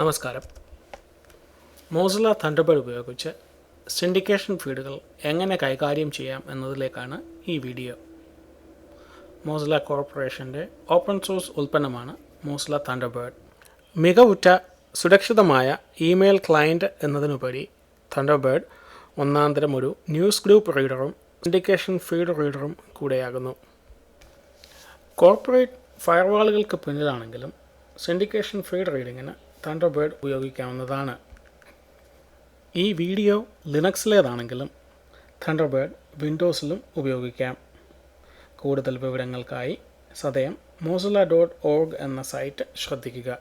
നമസ്കാരം. Mozilla Thunderbird ഉപയോഗിച്ച് syndication ഫീഡുകൾ എങ്ങനെ കൈകാര്യം ചെയ്യാം എന്നതിലേക്കാണ് ഈ വീഡിയോ. മോസില കോർപ്പറേഷന്റെ ഓപ്പൺ സോഴ്സ് ഉൽപ്പന്നമാണ് മോസില തണ്ടർബേഡ്. മികവുറ്റ സുരക്ഷിതമായ ഇമെയിൽ ക്ലയന്റ് എന്നതിനുപരി തണ്ടർബേഡ് ഒന്നാന്തരം ഒരു ന്യൂസ് ഗ്രൂപ്പ് റീഡറും സിൻഡിക്കേഷൻ ഫീഡ് റീഡറും കൂടെയാകുന്നു. കോർപ്പറേറ്റ് ഫയർവാളുകൾക്ക് പിന്നിലാണെങ്കിലും സിൻഡിക്കേഷൻ ഫീഡ് റീഡിങ്ങിന് തണ്ടർബേഡ് ഉപയോഗിക്കാവുന്നതാണ്. ഈ വീഡിയോ ലിനക്സിലേതാണെങ്കിലും തണ്ടർബേഡ് വിൻഡോസിലും ഉപയോഗിക്കാം. കൂടുതൽ വിവരങ്ങൾക്കായി സദയം മോസില ഡോട്ട് ഓർഗ് എന്ന സൈറ്റ് ശ്രദ്ധിക്കുക.